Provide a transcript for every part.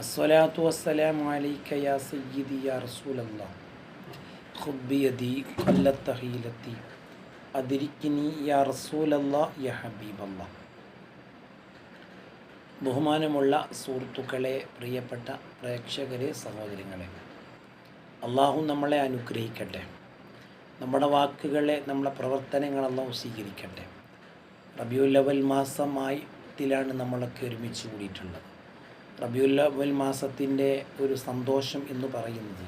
അസ്സലാത്തു വസ്സലാം അലൈക്ക യാ സയ്യിദി യാ റസൂലല്ലാ. ഖുബിയതി കല്ലത്തഹീലത്തി അതിരിക്കിനി യാ റസൂലല്ലാ യാ ഹബീബല്ല. ബഹുമാനമുള്ള സുഹൃത്തുക്കളെ പ്രിയപ്പെട്ട പ്രേക്ഷകരെ സഹോദരങ്ങളെ. അള്ളാഹു നമ്മളെ അനുഗ്രഹിക്കട്ടെ. നമ്മുടെ വാക്കുകളെ നമ്മുടെ പ്രവർത്തനങ്ങൾ അള്ളാഹു സ്വീകരിക്കട്ടെ. റബിയുൽ ലവൽ മാസമായി ത്തിലാണ് നമ്മളൊക്കെ ഒരുമിച്ച് കൂടിയിട്ടുള്ളത്. റബിയുല്ലവൽ മാസത്തിന്റെ ഒരു സന്തോഷം എന്ന് പറയുന്നത്.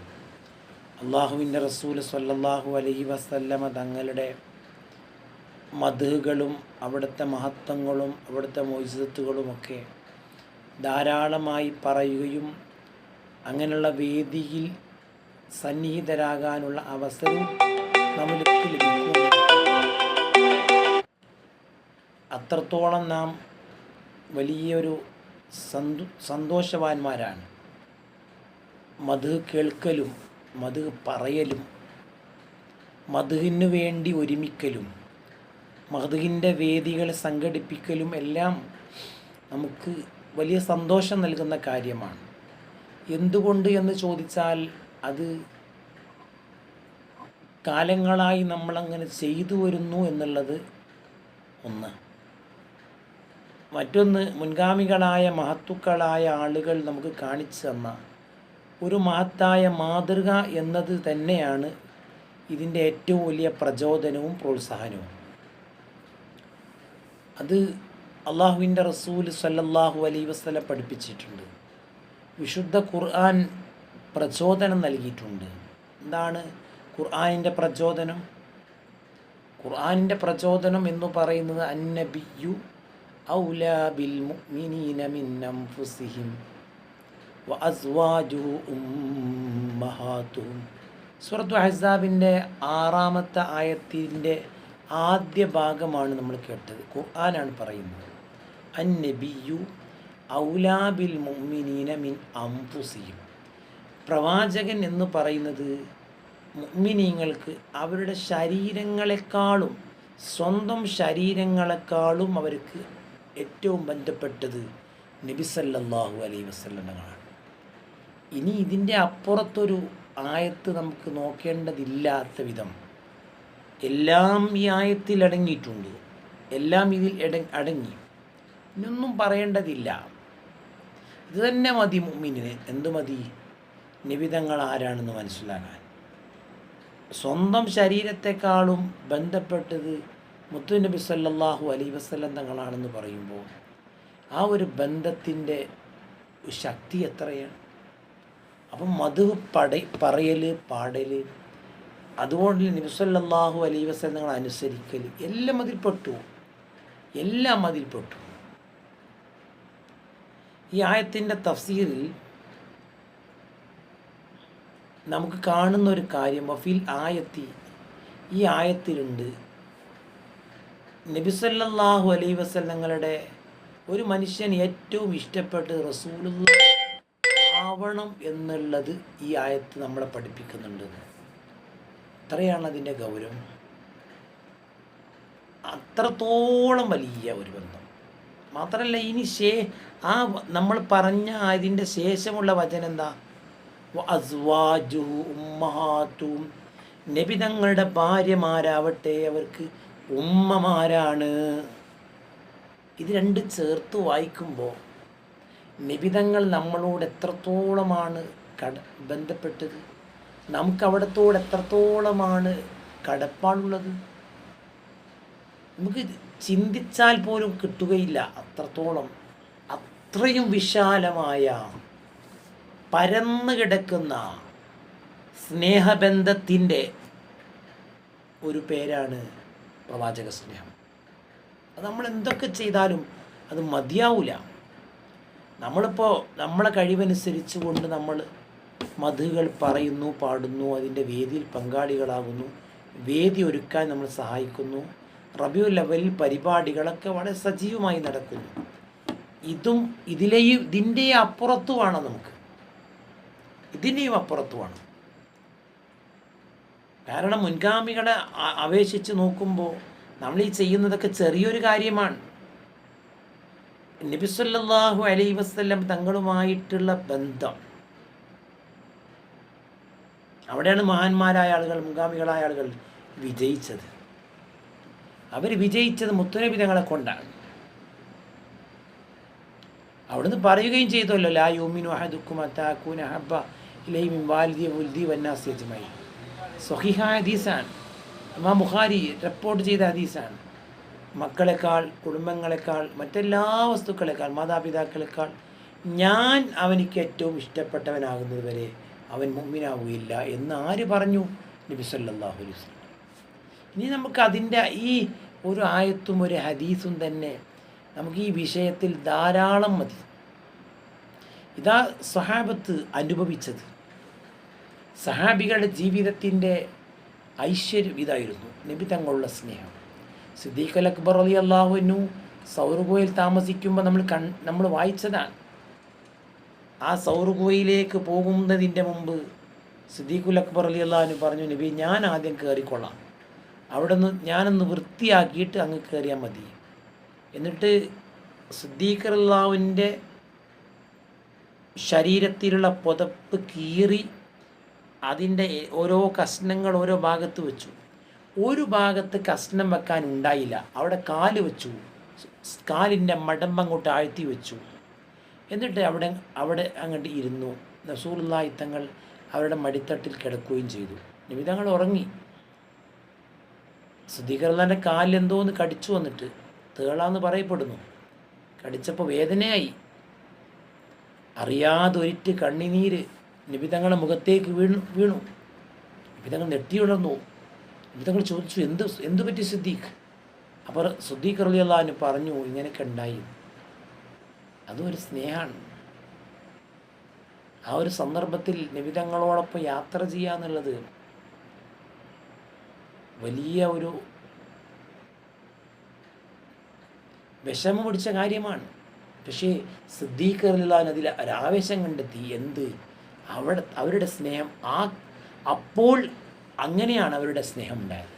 അള്ളാഹുവിന്റെ റസൂൽ സല്ലാഹു അലഹി വസല്ലമ തങ്ങളുടെ മധുകളും അവിടുത്തെ മഹത്വങ്ങളും അവിടുത്തെ മൊയ്സത്തുകളുമൊക്കെ ധാരാളമായി പറയുകയും അങ്ങനെയുള്ള വേദിയിൽ സന്നിഹിതരാകാനുള്ള അവസരം നമ്മൾക്ക് ലഭിക്കും അത്രത്തോളം നാം വലിയൊരു സന്തോ സന്തോഷവാന്മാരാണ്. മധു കേൾക്കലും മധു പറയലും മധുവിന് വേണ്ടി ഒരുമിക്കലും മധുവിന്റെ വേദികൾ സംഘടിപ്പിക്കലും എല്ലാം നമുക്ക് വലിയ സന്തോഷം നൽകുന്ന കാര്യമാണ്. എന്തുകൊണ്ട് എന്ന് ചോദിച്ചാൽ അത് കാലങ്ങളായി നമ്മളങ്ങനെ ചെയ്തു വരുന്നു എന്നുള്ളത് ഒന്ന്. മറ്റൊന്ന് മുൻഗാമികളായ മഹത്തുക്കളായ ആളുകൾ നമുക്ക് കാണിച്ചു തന്ന ഒരു മഹത്തായ മാതൃക എന്നത് തന്നെയാണ് ഇതിന്റെ ഏറ്റവും വലിയ പ്രചോദനവും പ്രോത്സാഹനവും. അത് അള്ളാഹുവിന്റെ റസൂൽ സല്ലല്ലാഹു അലൈ വസ്ല പഠിപ്പിച്ചിട്ടുണ്ട്. വിശുദ്ധ ഖുർആൻ പ്രചോദനം നൽകിയിട്ടുണ്ട്. എന്താണ് ഖുർആാനിന്റെ പ്രചോദനം? ഖുർആാനിന്റെ പ്രചോദനം എന്ന് പറയുന്നത് അന്നബിയു ഔലാ ബിൽ മുഅ്മിനീന മിൻ അൻഫുസിഹിം أمهاتهم ഉമ്മഹാത്തുഹും അഹസാബിന്റെ ആറാമത്തെ ആയത്തിന്റെ ആദ്യ ഭാഗമാണ് നമ്മൾ കേട്ടത്. ഖുർആനാണ് പറയുന്നത്. അന്നബിയു ഔലാബിൽ മുഅ്മിനീന മിൻ അംഫുസിയും പ്രവാചകൻ എന്ന് പറയുന്നത് മുഅ്മിനീങ്ങൾക്ക് അവരുടെ ശരീരങ്ങളെക്കാളും സ്വന്തം ശരീരങ്ങളെക്കാളും അവർക്ക് ഏറ്റവും ബന്ധപ്പെട്ടത് നബിസല്ലാഹു അലൈ വസ്ലങ്ങളാണ് ഇനി ഇതിന്റെ അപ്പുറത്തൊരു ആയത്ത് നമുക്ക് നോക്കേണ്ടതില്ലാത്ത വിധം എല്ലാം ഈ ആയത്തിൽ അടങ്ങിയിട്ടുണ്ട്. എല്ലാം ഇതിൽ അടങ്ങി. ഇനൊന്നും പറയേണ്ടതില്ല. ഇത് തന്നെ മതി മുമ്മിന് എന്തു മതി? നിബിതങ്ങൾ ആരാണെന്ന് മനസ്സിലാക്കാൻ. സ്വന്തം ശരീരത്തെക്കാളും ബന്ധപ്പെട്ടത് മുത്തുനബി സല്ലാഹു അലൈ വസ്ലം തങ്ങളാണെന്ന് പറയുമ്പോൾ ആ ഒരു ബന്ധത്തിന്റെ ശക്തി എത്രയാണ്? അപ്പം മധു പട പറയൽ പാടൽ അതുകൊണ്ട് നബിസല്ലാഹു അലൈ വസ്ലം തങ്ങൾ അനുസരിക്കൽ എല്ലാം അതിൽ പെട്ടു. എല്ലാം അതിൽ പെട്ടു. ഈ ആയത്തിന്റെ തഫ്സീറിൽ നമുക്ക് കാണുന്ന ഒരു കാര്യം വഫീൽ ആയത്തി ഈ ആയത്തിലുണ്ട് നബിസല്ലാഹു അലൈ വസല്ലങ്ങളുടെ ഒരു മനുഷ്യൻ ഏറ്റവും ഇഷ്ടപ്പെട്ട് റസൂലുള്ള ആവണം എന്നുള്ളത് ഈ ആയത്ത് നമ്മളെ പഠിപ്പിക്കുന്നുണ്ട്. അത്രയാണ് അതിന്റെ ഗൗരവം. അത്രത്തോളം വലിയ ഒരു ബന്ധം. മാത്രമല്ല ഇനി ശേ ആ നമ്മൾ പറഞ്ഞ അതിന്റെ ശേഷമുള്ള വചനം എന്താ? അസ്വാജുഹു ഉമ്മഹാത്തും. നബി തങ്ങളുടെ ഭാര്യമാരാവട്ടെ അവർക്ക് ഉമ്മമാരാണ്. ഇത് രണ്ട് ചേർത്ത് വായിക്കുമ്പോൾ നിബിതങ്ങൾ നമ്മളോട് എത്രത്തോളമാണ് കട ബന്ധപ്പെട്ടത്? നമുക്ക് എത്രത്തോളമാണ് കടപ്പാടുള്ളത്? നമുക്ക് ചിന്തിച്ചാൽ പോലും കിട്ടുകയില്ല അത്രത്തോളം. അത്രയും വിശാലമായ പരന്നു കിടക്കുന്ന സ്നേഹബന്ധത്തിന്റെ ഒരു പേരാണ് പ്രവാചക സ്നേഹം. അത് നമ്മൾ എന്തൊക്കെ ചെയ്താലും അത് മതിയാവില്ല നമ്മളിപ്പോൾ നമ്മളെ കഴിവനുസരിച്ച് കൊണ്ട് നമ്മൾ മധുകൾ പറയുന്നു പാടുന്നു അതിന്റെ വേദിയിൽ പങ്കാളികളാകുന്നു വേദി ഒരുക്കാൻ നമ്മൾ സഹായിക്കുന്നു റബ്യൂ ലെവലിൽ പരിപാടികളൊക്കെ വളരെ സജീവമായി നടക്കുന്നു. ഇതും ഇതിലെയും ഇതിന്റെ അപ്പുറത്തുമാണ് നമുക്ക്. ഇതിന്റെയും അപ്പുറത്തുമാണ്. കാരണം മുൻഗാമികളെ അപേക്ഷിച്ച് നോക്കുമ്പോൾ നമ്മൾ ഈ ചെയ്യുന്നതൊക്കെ ചെറിയൊരു കാര്യമാണ്. നബിസ്വല്ലാഹു അലൈ വസ്ല്ലം തങ്ങളുമായിട്ടുള്ള ബന്ധം. അവിടെയാണ് മഹാന്മാരായ ആളുകൾ മുൻഗാമികളായ ആളുകൾ വിജയിച്ചത്. അവർ വിജയിച്ചത് മുത്തുനബി തങ്ങളെ കൊണ്ടാണ്. അവിടുന്ന് പറയുകയും ചെയ്തല്ലോ ലാ യോമിനു അഹദുക്കും അത്താക്കൂന ഹബ്ബ ഇലൈമിൻ വാൽദിയ ഉൽദി വന്നാസി അജ്മൈ സ്വഹിഹായ ഹദീസാണ്. ഇമാം ബുഖാരി റിപ്പോർട്ട് ചെയ്ത ഹദീസാണ്. മക്കളെക്കാൾ കുടുംബങ്ങളെക്കാൾ മറ്റെല്ലാ വസ്തുക്കളെക്കാൾ മാതാപിതാക്കളെക്കാൾ ഞാൻ അവനിക്ക് ഏറ്റവും ഇഷ്ടപ്പെട്ടവനാകുന്നത് വരെ അവൻ മുമ്മിനാവുകയില്ല എന്ന് ആര് പറഞ്ഞു? നബി സല്ലല്ലാഹു അലൈഹി വസല്ലം. ഇനി നമുക്ക് അതിന്റെ ഈ ഒരു ആയത്തും ഒരു ഹദീസും തന്നെ നമുക്ക് ഈ വിഷയത്തിൽ ധാരാളം മതി. ഇതാ സഹാബത്ത് അനുഭവിച്ചത്. സഹാബികളുടെ ജീവിതത്തിന്റെ ഐശ്വര്യം ഇതായിരുന്നു നബി തങ്ങളുള്ള സ്നേഹം. സിദ്ദീഖ് അക്ബർ അലി അള്ളാഹുനു സൗറുഗോയിൽ താമസിക്കുമ്പോൾ നമ്മൾ കൺ നമ്മൾ വായിച്ചതാണ്. ആ സൗറുഗോയിലേക്ക് പോകുന്നതിന്റെ മുമ്പ് സിദ്ദീഖുൽ അക്ബർ അലി അള്ളാഹുനു പറഞ്ഞു നബി ഞാൻ ആദ്യം കയറിക്കൊള്ളാം. അവിടെ നിന്ന് ഞാനൊന്ന് വൃത്തിയാക്കിയിട്ട് അങ്ങ് കയറിയാൽ മതി. എന്നിട്ട് സിദ്ദീഖ് അള്ളാഹുവിന്റെ ശരീരത്തിലുള്ള പുതപ്പ് കീറി അതിന്റെ ഓരോ കഷ്ണങ്ങൾ ഓരോ ഭാഗത്ത് വെച്ചു. ഒരു ഭാഗത്ത് കഷ്ണം വെക്കാൻ ഉണ്ടായില്ല. അവിടെ കാൽ വെച്ചു. കാലിന്റെ മടമ്പ് അങ്ങോട്ട് ആഴ്ത്തി വെച്ചു. എന്നിട്ട് അവിടെ അവിടെ അങ്ങോട്ട് ഇരുന്നു. നസൂറുല്ലായി തങ്ങൾ അവരുടെ മടിത്തട്ടിൽ കിടക്കുകയും ചെയ്തു. നിമിതങ്ങൾ ഉറങ്ങി. സുധീകരല്ലാന്റെ കാലിൽ എന്തോന്ന് കടിച്ചു വന്നിട്ട് തേളാന്ന് പറയപ്പെടുന്നു. കടിച്ചപ്പോൾ വേദനയായി. അറിയാതൊരിറ്റ് കണ്ണിനീര് നിബിതങ്ങളുടെ മുഖത്തേക്ക് വീണു വീണു. നിബിതങ്ങൾ നെട്ടിയുണർന്നു നിബിതങ്ങൾ ചോദിച്ചു എന്ത് എന്ത് പറ്റി സിദ്ദീഖ്? അപ്പോൾ സുദ്ദീഖ് അലി അള്ളഹാന് പറഞ്ഞു ഇങ്ങനെയൊക്കെ ഉണ്ടായി. അതും ഒരു സ്നേഹമാണ് ആ ഒരു സന്ദർഭത്തിൽ നിബിതങ്ങളോടൊപ്പം യാത്ര ചെയ്യുക എന്നുള്ളത് വലിയ ഒരു വിഷമം പിടിച്ച കാര്യമാണ്. പക്ഷേ സിദ്ദീഖ് അതിൽ ഒരാവേശം കണ്ടെത്തി. എന്ത്? അവിടെ അവരുടെ സ്നേഹം ആ അപ്പോൾ അങ്ങനെയാണ് അവരുടെ സ്നേഹം ഉണ്ടായത്.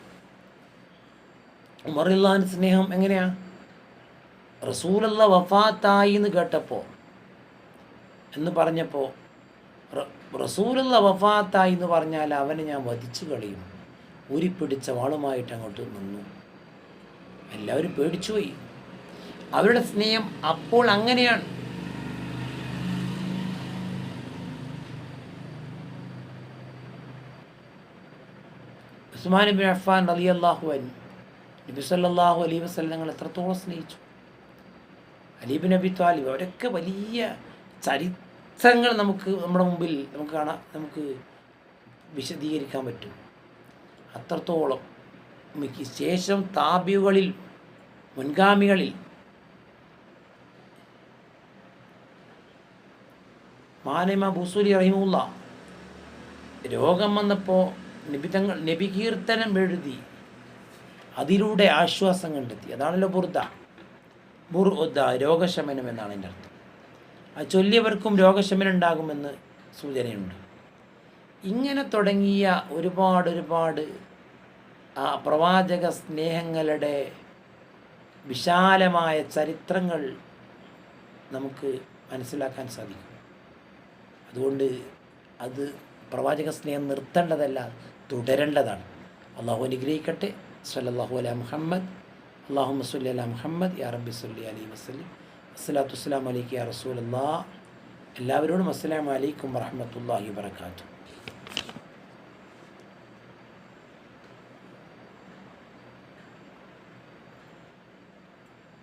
ഉമറില്ലാൻ സ്നേഹം എങ്ങനെയാ? റസൂലുള്ള വഫാത്തായി എന്ന് കേട്ടപ്പോൾ എന്ന് പറഞ്ഞപ്പോൾ റസൂലുള്ള വഫാത്തായി എന്ന് പറഞ്ഞാൽ അവനെ ഞാൻ വധിച്ചു കളയും. ഊരിപ്പിടിച്ച വാളുമായിട്ട് അങ്ങോട്ട് നിന്നു. എല്ലാവരും പേടിച്ചുപോയി. അവരുടെ സ്നേഹം അപ്പോൾ അങ്ങനെയാണ്. ഉസ്മാൻ ബിൻ അഫ്ഫാൻ അലി അള്ളാഹു അൻ നബി സല്ലാഹു അലൈഹി വസല്ലം ഞങ്ങൾ എത്രത്തോളം സ്നേഹിച്ചു. അലീബിൻ നബി താലിബ് അവരൊക്കെ വലിയ ചരിത്രങ്ങൾ നമുക്ക് നമ്മുടെ മുമ്പിൽ നമുക്ക് കാണാൻ നമുക്ക് വിശദീകരിക്കാൻ പറ്റും. അത്രത്തോളം മിക്ക ശേഷം താബികളിൽ മുൻഗാമികളിൽ മാനമ ബുസൂരി റഹിമുള്ള രോഗം വന്നപ്പോൾ നബിതങ്ങൾ നബികീർത്തനം എഴുതി അതിലൂടെ ആശ്വാസം കണ്ടെത്തി. അതാണല്ലോ ബുർദ. ബുർ ഉദ്ദ രോഗശമനം എന്നാണ് എന്റെ അർത്ഥം. അത് ചൊല്ലിയവർക്കും രോഗശമനം ഉണ്ടാകുമെന്ന് സൂചനയുണ്ട്. ഇങ്ങനെ തുടങ്ങിയ ഒരുപാട് ഒരുപാട് ആ പ്രവാചക സ്നേഹങ്ങളുടെ വിശാലമായ ചരിത്രങ്ങൾ നമുക്ക് മനസ്സിലാക്കാൻ സാധിക്കും. അതുകൊണ്ട് അത് പ്രവാചക സ്നേഹം നിർത്തേണ്ടതല്ല. തുടരേണ്ടതാണ്. അള്ളാഹു അനുഗ്രഹിക്കട്ടെ. സല്ലാഹു അല മുഹമ്മദ്. അള്ളാഹു മസ്ലി അല മുഹമ്മദ്. യാ റബ്ബി സുല്ലി അലി വസ്ലി അസ്സലാത്തു അലൈക്ക് യാ റസൂൽ അല്ലാ എല്ലാവരോടും അസ്സലാം അലൈക്കും വറഹമത്തല്ലാഹി വബർക്കാത്തു